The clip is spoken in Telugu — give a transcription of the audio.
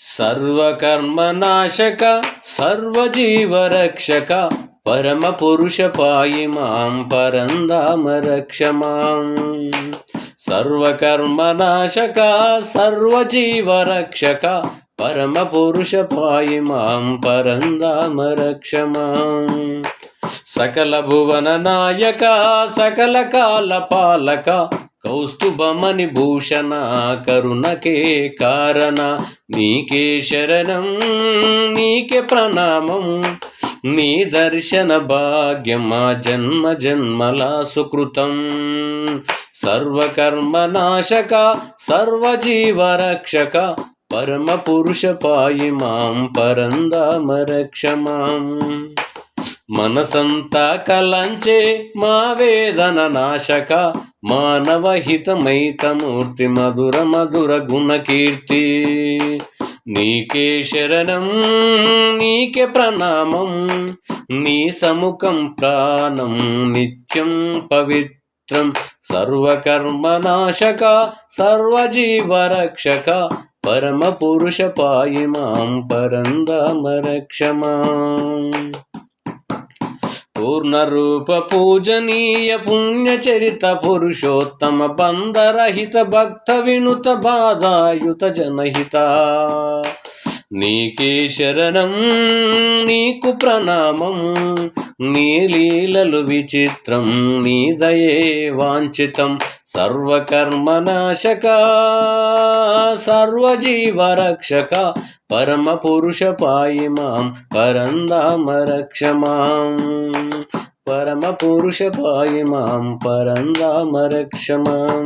సర్వకర్మనాశక సర్వజీవరక్షక పరమ పురుష పాయి మాం పరందామ రక్ష మాం సర్వకర్మనాశక సర్వజీవరక్షక పరమ పురుష పాయి మాం పరందామ రక్ష మాం సకల భువన నాయక సకల కాల పాలక కౌస్తుభమణి భూషణ కరుణకే కారణ. నీకే శరణం నీకే ప్రణామం. నీ దర్శన భాగ్యమా జన్మ జన్మల సుకృతం. సర్వకర్మనాశక సర్వజీవరక్షక పరమ పురుష పాయి మాం పరందామరక్ష మాం మనసంతా కలంచే మా వేదన నాశక మానవహితమైతమూర్తి మధుర మధుర గుణకీర్తి నీకే శరణం నీకే ప్రణామం నీ సముఖం ప్రాణం నిత్యం పవిత్రం. సర్వకర్మనాశక సర్వజీవరక్షక పరమ పురుష పాయి మాం పరందామ పూర్ణరూప పూజనీయ పుణ్యచరిత పురుషోత్తమ బంధరహిత భక్త వినుత బాధాయుత జనహిత నీకే శరణం నీకు ప్రణామం నీ లీలలు విచిత్రం నీ దయే వాంఛితం సర్వకర్మనాశక సర్వజీవరక్షక పరమ పురుష పాయి మాం పరందామ మాం పరమ పురుష పాయి మాం పరందామ మాం